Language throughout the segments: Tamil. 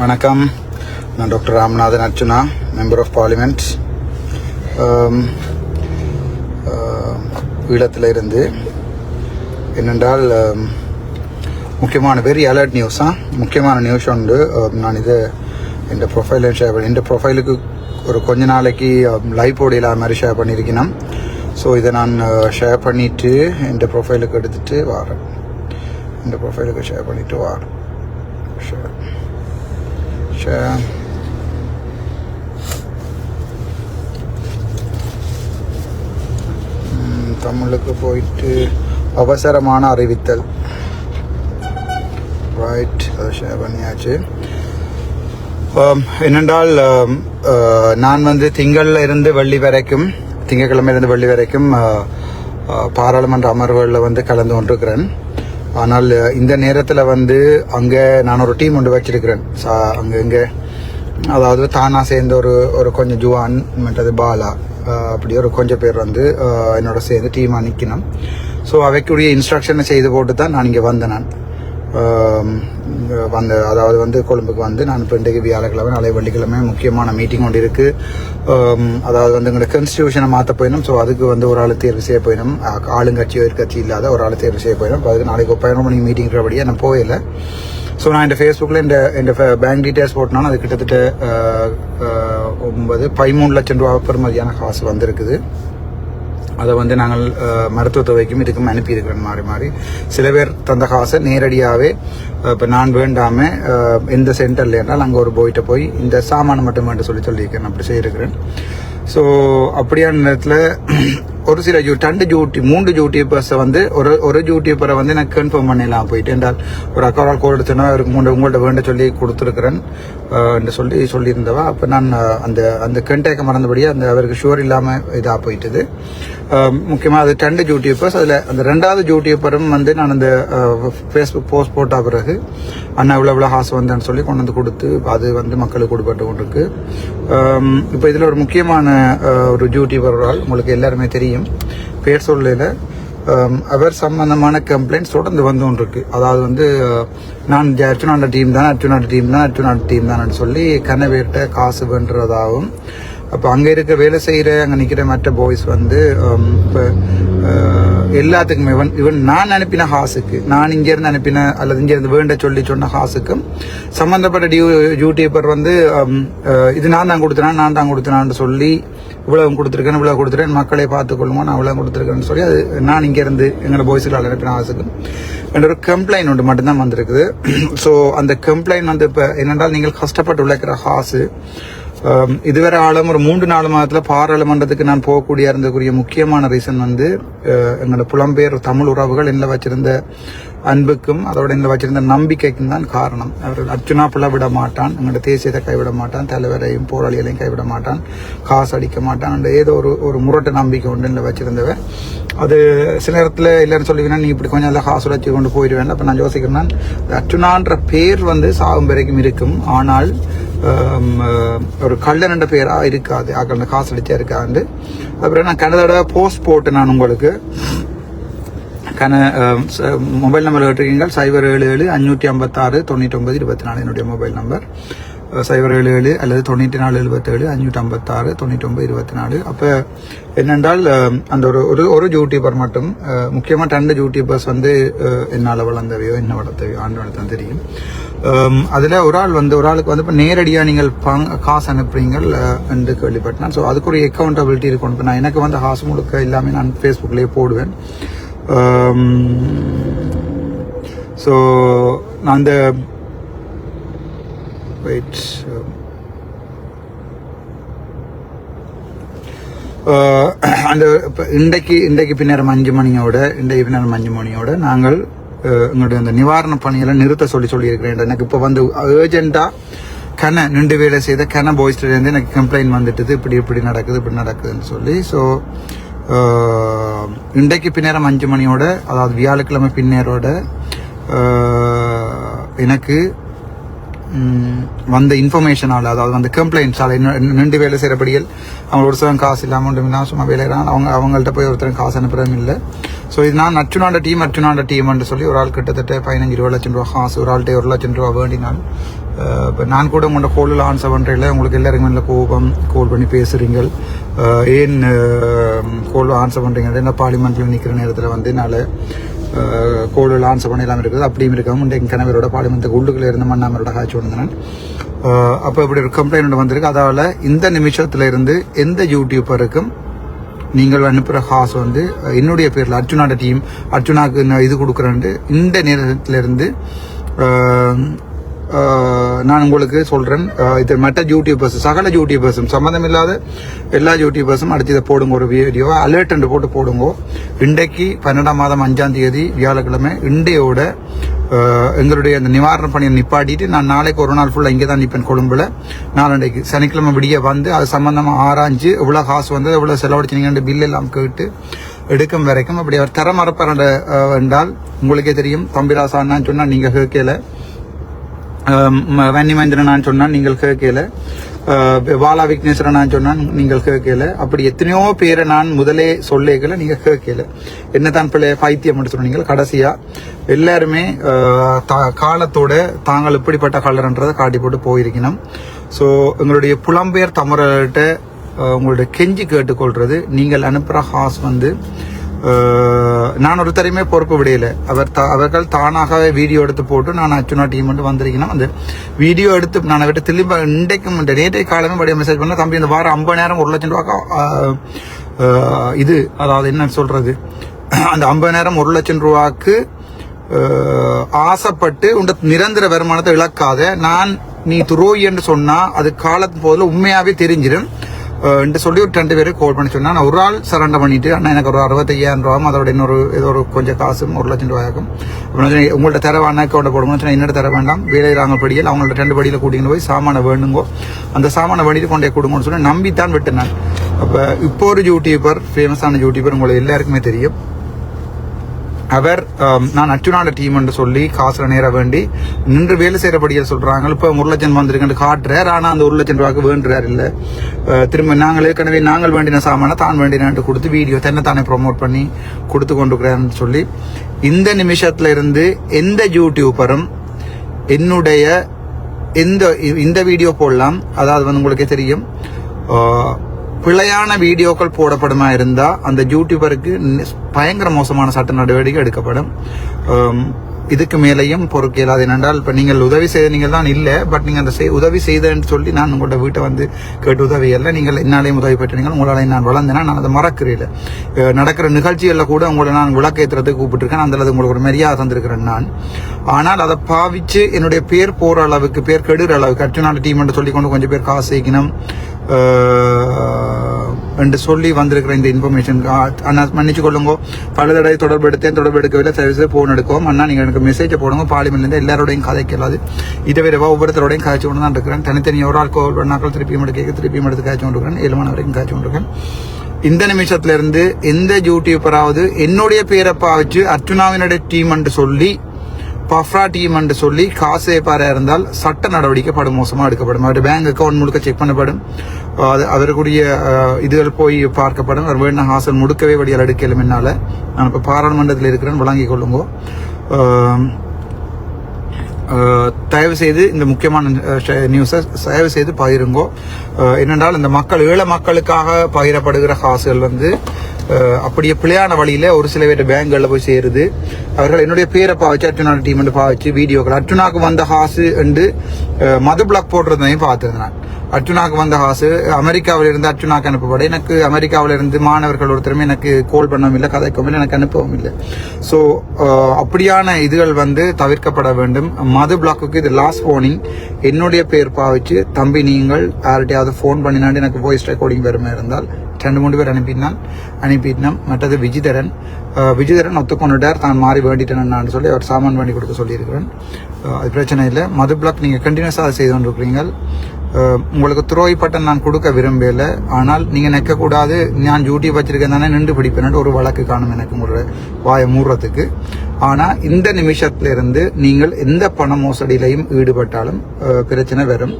வணக்கம். நான் doctor Ramanathan Archuna member of parliament ஈழத்தில் இருந்து. என்னென்றால் முக்கியமான வெரி அலர்ட் நியூஸா முக்கியமான நியூஸ் உண்டு. நான் இது இந்த ப்ரொஃபைலில் ஷேர் பண்ணி என் ப்ரொஃபைலுக்கு ஒரு கொஞ்ச நாளைக்கு லைவ் போடியில் மாதிரி ஷேர் பண்ணியிருக்கணும் ஸோ இதை நான் ஷேர் பண்ணிவிட்டு என் ப்ரொஃபைலுக்கு எடுத்துகிட்டு வரேன். இந்த ப்ரொஃபைலுக்கு ஷேர் பண்ணிவிட்டு வரேன். ஷேர் ஷேர் தமிழுக்கு போயிட்டு அவசரமான அறிவித்தல். ரைட் அதை ஷேர் பண்ணியாச்சு. என்னென்றால் நான் வந்து திங்கள்ல இருந்து வெள்ளி வரைக்கும் திங்கக்கிழமையிலிருந்து இருந்து வெள்ளி வரைக்கும் பாராளுமன்ற அமர்வுகளில் வந்து கலந்து கொண்டிருக்கிறேன். ஆனால் இந்த நேரத்தில் வந்து அங்கே நான் ஒரு டீம் ஒன்று வச்சிருக்கிறேன். சா அங்கே இங்கே. அதாவது தானாக சேர்ந்த ஒரு ஒரு கொஞ்சம் ஜுவான் மற்றது பாலா அப்படி ஒரு கொஞ்சம் பேர் வந்து என்னோட சேர்ந்து டீமாக நிற்கணும் ஸோ அவைக்குரிய இன்ஸ்ட்ரக்ஷனை செய்து போட்டு தான் நான் இங்கே வந்தேன் நான். வந்த அதாவது வந்து கொழும்புக்கு வந்து நான் இப்போ இன்றைக்கு வியாழக்கிழமை நாளை வெள்ளிக்கிழமை முக்கியமான மீட்டிங் ஒன்று இருக்குது அதாவது வந்து எங்களோட கன்ஸ்டியூஷனை மாற்ற போயிடும் ஸோ அதுக்கு வந்து ஒரு ஆள் தேர்வு செய்ய போயிடும் ஆ- ஆளுங்கட்சியோ எதிர்கட்சி இல்லாத ஒரு ஆள் தேர்வு செய்ய போயிடும் அதுக்கு நாளைக்கு பதினொரு மணிக்கு மீட்டிங் இருக்கிறபடியே நான் போயில ஸோ நான் இந்த ஃபேஸ்புக்கில் இந்த இந்த பேங்க் டீட்டெயில்ஸ் போட்டனால அது கிட்டத்தட்ட ஒன்பது பதிமூணு லட்சம் ரூபா பெறுமதியான காசு வந்திருக்குது. அதை வந்து நாங்கள் அஹ், மருத்துவ இதுக்கும் அனுப்பியிருக்கிறோம் மாறி மாறி. சில பேர் தந்த காசை நேரடியாகவே இப்போ நான் வேண்டாமல் எந்த சென்டரில் இருந்தால் அங்கே ஒரு போயிட்ட போய் இந்த சாமானை மட்டும் வேண்டு சொல்லி சொல்லியிருக்கேன் அப்படி செய்திருக்கிறேன். ஸோ அப்படியான நேரத்தில் ஒரு சில ஜூ ரெண்டு ஜூட்டி மூன்று யூடியூபர்ஸை வந்து ஒரு ஒரு யூடியூபரை வந்து நான் கன்ஃபார்ம் பண்ணிடலாம் போயிட்டு. என்றால் ஒரு அக்காவால் கோல் எடுத்தோன்னா அவருக்கு மூன்று உங்கள்கிட்ட வேண்ட சொல்லி கொடுத்துருக்குறேன். என்று சொல்லி சொல்லியிருந்தவா. அப்போ நான் அந்த அந்த கண்டேக்க மறந்தபடியே அந்த அவருக்கு ஷுவர் இல்லாமல் இதாக போயிட்டுது. முக்கியமாக அது ரெண்டு யூடியூபர்ஸ் அதில் அந்த ரெண்டாவது யூடியூபரும் வந்து நான் அந்த ஃபேஸ்புக் போஸ்ட் போட்ட பிறகு அண்ணா இவ்வளோ இவ்வளோ காசு வந்தேன்னு சொல்லி கொண்டு வந்து கொடுத்து அது வந்து மக்களுக்கு கொடுப்பட்டு கொண்டிருக்கு. இப்போ இதில் ஒரு முக்கியமான ஒரு யூடியூபர் ஒரு ஆள் உங்களுக்கு எல்லாருமே தெரியும். பேர் சொல்லல. அவர் சம்பந்தமான கம்ப்ளைண்ட்ஸ் தொடர்ந்து வந்து ஒன்று இருக்கு அதாவது வந்து நான் அர்ஜுனாண்ட டீம் தான் அர்ஜுனாண்ட டீம் தான் அர்ஜுனாண்ட டீம் தான் சொல்லி கனவேட்ட காசு பண்ணுறதாகவும் அப்போ அங்கே இருக்க வேலை செய்கிற அங்கே நிற்கிற மற்ற பாய்ஸ் வந்து um, இப்போ uh, எல்லாத்துக்குமே இவன் இவன் நான் அனுப்பின ஹாஸுக்கு நான் இங்கேருந்து அனுப்பின அல்லது இங்கேருந்து வேண்ட சொல்லி சொன்ன ஹாஸுக்கும் சம்மந்தப்பட்ட டியூ யூடியூபர் வந்து um, uh, இது நான் தான் கொடுத்தேன் நான் தான் கொடுத்தேனான்னு சொல்லி இவ்வளவு கொடுத்துருக்கேன் இவ்வளவு கொடுத்துருக்கேன் மக்களை பார்த்துக்கொள்ளுமோ நான் இவ்வளவு கொடுத்துருக்கேன்னு சொல்லி அது நான் இங்கேருந்து எங்களோட பாய்ஸுக்கு அனுப்பின ஹாஸுக்கும். என்ற ஒரு கம்ப்ளைண்ட் ஒன்று மட்டும்தான் வந்திருக்குது. ஸோ அந்த கம்ப்ளைண்ட் வந்து இப்போ என்னென்றால் நீங்கள் கஷ்டப்பட்டு உழைக்கிற ஹாஸு Um, இதுவரை ஆளும் ஒரு மூன்று நாலு மாதத்தில் பாராளுமன்றத்துக்கு நான் போகக்கூடிய இருந்தக்கூடிய முக்கியமான ரீசன் வந்து uh, எங்களோட புலம்பெயர் தமிழ் உறவுகள் என்ன வச்சிருந்த அன்புக்கும் அதோட என்ன வச்சிருந்த நம்பிக்கைக்கும் தான் காரணம். அவர் அர்ஜுனா பிள்ளை விட மாட்டான் எங்களோட தேசியத்தை கைவிட மாட்டான் தலைவரையும் போராளிகளையும் கைவிட மாட்டான் காசு அடிக்க மாட்டான் அந்த ஏதோ ஒரு ஒரு முரட்டு நம்பிக்கை உண்டு என்ன வச்சிருந்தவன். அது சில நேரத்தில் இல்லைன்னு சொல்லுவீங்கன்னா நீ இப்படி கொஞ்சம் நல்லா காசு வச்சு கொண்டு போயிடுவேன் அப்போ நான் யோசிக்கிறேன் அர்ஜுனான்ற பேர் வந்து சாகும் வரைக்கும் இருக்கும். ஆனால் Um, uh, ஒரு கள்ளன் பேராக இருக்காது. அந்த காசு அடிச்சா இருக்காது. அப்புறம் நான் கனதோட போஸ்ட் போட்டு நான் உங்களுக்கு. கன um, ச- மொபைல் நம்பர் கேட்டிருக்கீங்க. சைபர் ஏழு ஏழு அஞ்சூற்றி ஐம்பத்தாறு தொண்ணூற்றி ஒன்பது இருபத்தி நாலு என்னுடைய மொபைல் நம்பர் சைபர் ஏழு ஏழு அல்லது தொண்ணூற்றி நாலு எழுபத்தேழு அஞ்சூற்றி ஐம்பத்தாறு தொண்ணூற்றி ஒன்பது இருபத்தி நாலு. அப்போ என்னென்றால் um, அந்த ஒரு ஒரு ஒரு யூடியூபர் மட்டும் முக்கியமாக ரெண்டு யூடியூபர்ஸ் வந்து என்னால் வளர்ந்தவையோ என்ன வளர்த்தவையோ ஆண்டு வளர்த்தான் தெரியும். Um, அதில் ஒரு ஆள் வந்து ஒரு ஆளுக்கு வந்து இப்போ நேரடியாக நீங்கள் பங் காசு அனுப்புறீங்கள் என்று கேள்விப்பட்டேன். ஸோ அதுக்கு ஒரு அக்கௌண்டபிலிட்டி இருக்கும் இப்போ நான் எனக்கு வந்து காசு முழுக்க எல்லாமே நான் ஃபேஸ்புக்லேயே போடுவேன். Um, ஸோ நான் அந்த வெயிட் um, uh, அந்த இப்போ இன்றைக்கு இன்றைக்கு பின்னேரம் அஞ்சு மணியோட இன்றைக்கு பின்னேரம் அஞ்சு மணியோட நாங்கள் எங்களுடைய அந்த நிவாரண பணியெல்லாம் நிறுத்த சொல்லி சொல்லியிருக்கிறேன் எனக்கு இப்போ வந்து ஏர்ஜென்ட்டாக கன நின்று வேலை செய்த கன பாய்ஸ்லேருந்து எனக்கு கம்ப்ளைண்ட் வந்துட்டுது. இப்படி இப்படி நடக்குது இப்படி நடக்குதுன்னு சொல்லி. ஸோ இன்றைக்கு பின்னேரம் அஞ்சு மணியோட அதாவது வியாழக்கிழமை பின்னேரோட எனக்கு வந்த இன்ஃபர்மேஷனால் அதாவது அந்த கம்ப்ளைண்ட்ஸால் நின்று வேலை செய்கிறபடியில் அவங்க ஒரு சிலம் காசு இல்லாமல் ஒன்றும் இல்லாமல் சும்மா வேலைகிறாங்க அவங்க அவங்கள்ட்ட போய் ஒருத்தரும் காசு அனுப்புறதும் இல்லை. ஸோ இது நான் நச்சுனாண்ட டீம் நச்சுனாண்ட டீம்னு சொல்லி ஒரு ஆள் கிட்டத்தட்ட பதினஞ்சு இருபது லட்சம் ரூபா காசு ஒரு ஆள்கிட்ட ஒரு லட்சம் ரூபா வேண்டினால் இப்போ நான் கூட உங்களோட கோலில் ஆன்சர் பண்ணுறதில்ல உங்களுக்கு எல்லாருக்கும் நல்ல கோபம் கோல் பண்ணி பேசுகிறீங்க ஏன் கோல் ஆன்சர் பண்ணுறீங்க என்ன பார்லிமெண்ட்டில் நிற்கிற நேரத்தில் வந்து என்னால் கோலில் ஆன்சர் பண்ணி எல்லாமே இருக்குது அப்படியும் இருக்காம இன்றைக்கு கணவரோட பார்லிமெண்ட்டுக்கு உள்ளுக்குள்ளே இருந்த மண்ணாமரோட காய்ச்சி வந்தேன் அப்போ இப்படி ஒரு கம்ப்ளைண்ட் வந்திருக்கு. அதால் இந்த நிமிஷத்துல இருந்து எந்த யூடியூபருக்கும் நீங்கள் அனுப்புகிற காசு வந்து என்னுடைய பேரில் அர்ஜுனாட டீம் அர்ஜுனாக்கு நான் இது கொடுக்குறேன்ட்டு இந்த நேரத்திலிருந்து நான் உங்களுக்கு சொல்கிறேன் இது மற்ற யூடியூபர்ஸ் சகல யூடியூபர்ஸும் சம்மந்தம் இல்லாத எல்லா யூடியூபர்ஸும் அடுத்து இதை போடுங்க ஒரு வீடியோ அலர்ட் போட்டு போடுங்க. இன்றைக்கு பன்னெண்டாம் மாதம் அஞ்சாம் தேதி வியாழக்கிழமை இண்டையோட எங்களுடைய அந்த நிவாரண பணியை நிப்பாட்டிட்டு நான் நாளைக்கு ஒரு நாள் ஃபுல்லாக இங்கே தான் நிற்பேன் கொழும்புல. நாளண்டைக்கு சனிக்கிழமை விடிய வந்து அது சம்மந்தமாக ஆராய்ஞ்சு எவ்வளோ காசு வந்து எவ்வளோ செலவழிச்சினீங்கன்னு பில் எல்லாம் கேட்டு எடுக்கும் வரைக்கும் அப்படி அவர் தர என்றால் உங்களுக்கே தெரியும். தம்பிராசா சொன்னால் நீங்கள் கேட்கல. வன்னி மந்திரன் நான் சொன்னால் நீங்கள் கேட்கல. பாலா விக்னேஸ்வரன் நான் சொன்னால் நீங்கள் கேட்கல. அப்படி எத்தனையோ பேரை நான் முதலே சொல்லேக்கல நீங்க கேட்கல. என்னதான் பிள்ளை பைத்தியம் சொன்னீங்க கடைசியா. எல்லாருமே uh, தா- காலத்தோட தாங்கள் இப்படிப்பட்ட கலர்ன்றதை காட்டி போட்டு போயிருக்கணும். ஸோ எங்களுடைய புலம்பெயர் தமிழர்கிட்ட uh, உங்களுடைய கெஞ்சி கேட்டுக்கொள்றது நீங்கள் அனுப்புகிற ஹாஸ் வந்து நான் ஒருத்தரையுமே பொறுப்பு விடையில. அவர் அவர்கள் தானாகவே வீடியோ எடுத்து போட்டு நான் அச்சுனா டீம் மட்டும் வந்திருக்கேன் அந்த வீடியோ எடுத்து நான் விட்டு திரும்ப இன்றைக்கும் இந்த நேற்றைய காலமே படி மெசேஜ் பண்ண தம்பி இந்த வாரம் ஐம்பது நேரம் ஒரு லட்சம் ரூபா இது அதாவது என்ன சொல்றது? அந்த ஐம்பது நேரம் ஒரு லட்சம் ரூபாக்கு ஆசைப்பட்டு உண்ட நிரந்தர வருமானத்தை இழக்காத நான் நீ துரோகி என்று சொன்னா அது காலத்து போதில் உண்மையாவே தெரிஞ்சிடும். சொல்லி ஒரு ரெண்டு பேரும் கால் பண்ணி சொன்னா நான் ஒரு ஆள் சரண்டர் பண்ணிட்டு அண்ணா எனக்கு ஒரு அறுபத்தையாயிரம் ரூபாயும் அதோட இன்னொரு ஏதோ ஒரு கொஞ்சம் காசும் ஒரு லட்சம் ரூபாயாகும் உங்கள்ட்ட தர வேணா அக்கௌண்ட் போடுங்க என்னோட தர வேண்டாம் வேலை ராங்க படியில் அவங்கள்ட்ட ரெண்டு படியில் கூட்டிகிட்டு போய் சாமானை வேணுங்கோ. அந்த சாமானை வேண்டிட்டு கொண்டே கொடுங்கன்னு சொல்லி நம்பித்தான் விட்டேன் அப்போ இப்போ ஒரு யூடியூபர் ஃபேமஸான யூடியூபர் உங்களுக்கு எல்லாருக்குமே தெரியும். அவர் um, நான் அச்சுனாட டீம் என்று சொல்லி காசுல நேர வேண்டி நின்று வேலை செய்யறபடியா சொல்றாங்க. இப்ப ஒரு லட்சம் வந்திருக்குன்னு காட்டுறார். ஆனா அந்த ஒரு லட்சம் ரூபாய்க்கு வேண்டுறார் இல்ல. திரும்ப நாங்கள் ஏற்கனவே நாங்கள் வேண்டின சாமான தான் வேண்டினான்ட்டு கொடுத்து வீடியோ தன்னைத்தானே ப்ரோமோட் பண்ணி கொடுத்து கொண்டுக்கிறேன்னு சொல்லி இந்த நிமிஷத்துல இருந்து எந்த யூடியூபரும் என்னுடைய எந்த இந்த வீடியோ போடலாம். அதாவது வந்து உங்களுக்கே தெரியும். பிழையான வீடியோக்கள் போடப்படுமா இருந்தா அந்த யூடியூபருக்கு பயங்கர மோசமான சட்ட நடவடிக்கை எடுக்கப்படும். இதுக்கு மேலேயும் பொறுக்க இயலாது என்னென்றால் இப்போ நீங்கள் உதவி செய்த நீங்கள் தான் இல்லை பட் நீங்கள் அந்த செய்- உதவி செய்தேன்னு சொல்லி நான் உங்களோட வீட்டை வந்து கேட்டு உதவி இல்லை. நீங்கள் என்னாலேயும் உதவி பெற்றீங்க உங்களாலையும் நான் வளர்ந்தேன்னா நான் அதை மறக்கிறேன். நடக்கிற நிகழ்ச்சிகளில் கூட உங்களை நான் விளக்கேற்றுறதுக்கு கூப்பிட்டுருக்கேன் அந்த அளவுக்கு உங்களுக்கு ஒரு மரியாதை தந்திருக்கிறேன் நான். ஆனால் அதை பாவிச்சு என்னுடைய பேர் போகிற அளவுக்கு பேர் கெடுகிற அளவுக்கு அர்ச்சுனால டீம் என்று சொல்லி கொண்டு கொஞ்சம் பேர் காசு சேர்க்கணும். என்று சொல்லி வந்திருக்கிற இந்த இன்ஃபர்மேஷன் அண்ணா மன்னிச்சு கொள்ளுங்க. பல தடவை தொடர்பு எடுத்தேன் தொடர்பு எடுக்கவில்லை. சர்வீஸ் ஃபோன் எடுக்கவும். அண்ணா நீங்கள் எனக்கு மெசேஜை போடுங்க. பார்லிமெண்ட்லேருந்து எல்லாரோடையும் கதைக்கலாது இதை விட ஒவ்வொருத்தரோடையும் காய்ச்சி கொண்டு தான் இருக்கிறேன். தனித்தனி ஒரு ஆள் கோல் பண்ணாக்கள் திருப்பியும் எடுக்க திருப்பியும் எடுத்து காய்ச்சி கொண்டு ஏழு மணி வரைக்கும் காய்ச்சி கொண்டிருக்கேன் இந்த நிமிஷத்துல இருந்து எந்த யூடியூபராவது என்னுடைய பேரை பாவிச்சு அர்ச்சுனாவினுடைய டீம் என்று சொல்லி பஃப்ரா டீம் என்று சொல்லி காசு ஏப்பாரா இருந்தால் சட்ட நடவடிக்கை படும் மோசமாக எடுக்கப்படும். அவருடைய பேங்க் அக்கௌண்ட் முழுக்க செக் பண்ணப்படும். அது அவருக்குரிய இதுகள் போய் பார்க்கப்படும். அவர் வேணா ஹாசல் முடுக்கவே வழியால் எடுக்கலும் என்னால். நான் இப்போ பாராளுமன்றத்தில் இருக்கிறேன் வழங்கிக் கொள்ளுங்கோ. தயவு செய்து இந்த முக்கியமான நியூஸை தயவு செய்து பகிருங்கோ. என்னென்றால் இந்த மக்கள் ஏழை மக்களுக்காக பகிரப்படுகிற காசுகள் வந்து அப்படியே பிழையான வழியில ஒரு சில பேர் பேங்க்களில் போய் சேருது அவர்கள் என்னுடைய பேரை பாவச்சு அர்ச்சுனா டீம் பாவச்சு வீடியோக்கள் அர்ச்சுனாக்கு வந்த ஹாசு என்று மது பிளாக் போடுறதையும் பார்த்தது நான். அர்ச்சுனாக்கு வந்த காசு அமெரிக்காவில் இருந்து அர்ச்சுனாக்கு அனுப்பப்பட எனக்கு அமெரிக்காவில் இருந்து மாணவர்கள் ஒருத்தருமே எனக்கு கோல் பண்ணவும் இல்லை கதைக்கவும் இல்லை எனக்கு அனுப்பவும் இல்லை. ஸோ அப்படியான இதுகள் வந்து தவிர்க்கப்பட வேண்டும். மது பிளாக்குக்கு இது லாஸ்ட் ஃபோனிங் என்னுடைய பேர் பாவிச்சு தம்பி நீங்கள் யார்கிட்டயாவது ஃபோன் பண்ணினாண்டு எனக்கு வாய்ஸ் ரெக்கார்டிங் பெருமை இருந்தால் ரெண்டு மூணு பேர் அனுப்பினான். அனுப்பிட்டோம் மற்றது விஜிதரன். விஜிதரன் ஒத்துக்கொண்டுட்டார். தான் மாறி வேண்டிட்டேன் சொல்லி அவர் சாமான் பண்ணி கொடுக்க சொல்லியிருக்கிறேன். அது பிரச்சனை இல்லை. மது பிளாக் நீங்கள் கண்டினியூஸாக அதை செய்து கொண்டிருக்கிறீங்க உங்களுக்கு துரோகி பட்டம் நான் கொடுக்க விரும்பல. ஆனால் நீங்க நிற்கக்கூடாது. நான் டியூட்டி வச்சிருக்கேன் தானே நின்று பிடிப்பேன். ஒரு வழக்கு காணும் எனக்கு ஒரு வாயை மூடுறதுக்கு. ஆனால் இந்த நிமிஷத்திலிருந்து நீங்கள் எந்த பண மோசடியிலையும் ஈடுபட்டாலும் பிரச்சனை வரும்.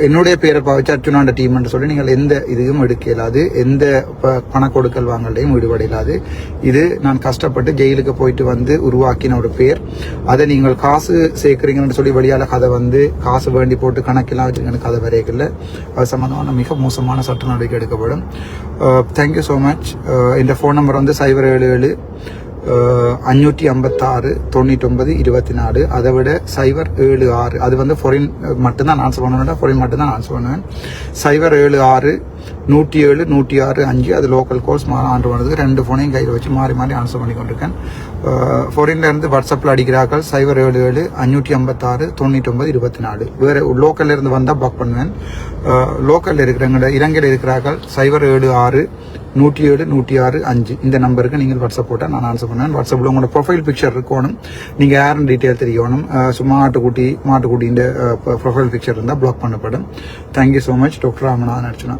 என்னுடைய பேரை பாவிச்சு அர்ச்சுனாண்ட டீம் சொல்லி நீங்கள் எந்த இதையும் எடுக்க இயலாது. எந்த ப- பண கொடுக்கல் வாங்கலையும் ஈடுபட இயலாது. இது நான் கஷ்டப்பட்டு ஜெயிலுக்கு போயிட்டு வந்து உருவாக்கின ஒரு பேர். அதை நீங்கள் காசு சேர்க்குறீங்கன்னு சொல்லி வெளியால கதை வந்து காசு வேண்டி போட்டு கணக்கெல்லாம் வச்சுருக்கேன் கதை வரையில அது சம்மந்தமான மிக மோசமான சட்ட நடவடிக்கை எடுக்கப்படும். தேங்க்யூ ஸோ மச் இந்த ஃபோன் நம்பர் வந்து சைபர் ஏழு ஏழு அஞ்சூற்றி ஐம்பத்தாறு தொண்ணூற்றொன்பது இருபத்தி நாலு அதை விட சைபர் ஏழு ஆறு. அது வந்து ஃபொரின் மட்டும்தான் ஆன்சர் பண்ணுவேன். ஃபொரின் மட்டும்தான் ஆன்சர் பண்ணுவேன். சைபர் ஏழு ஆறு நூற்றி ஏழு நூற்றி ஆறு அஞ்சு அது லோக்கல் கோர்ஸ் ஆண்டு பண்ணுறது ரெண்டு ஃபோனையும் கையில் வச்சு மாறி மாறி ஆன்சர் பண்ணி கொண்டிருக்கேன். ஃபோரின்லேருந்து வாட்ஸ்அப்பில் அடிக்கிறார்கள். சைபர் ஏழு ஏழு அஞ்சூற்றி ஐம்பத்தாறு தொண்ணூற்றொன்பது இருபத்தி நாலு வேறு லோக்கல்லேருந்து வந்தால் பிளாக் பண்ணுவேன். லோக்கலில் இருக்கிறவங்க இலங்கையில் இருக்கிறார்கள். சைபர் ஏழு ஆறு நூற்றி ஏழு நூற்றி ஆறு அஞ்சு. இந்த நம்பருக்கு நீங்கள் வாட்ஸ்அப் போட்டால் நான் ஆன்சர் பண்ணுவேன். வாட்ஸ்அப்பில் உங்களோட ப்ரொஃபைல் பிக்சர் இருக்கணும். நீங்கள் யாருன்னு டீட்டெயில் தெரியணும் சும்மா ஆட்டுக்குட்டி மாட்டுக்குட்டின்ற ப்ரொஃபைல் பிக்சர் இருந்தால் பிளாக் பண்ணப்படும். Thank you so much doctor Ramanathan Archana.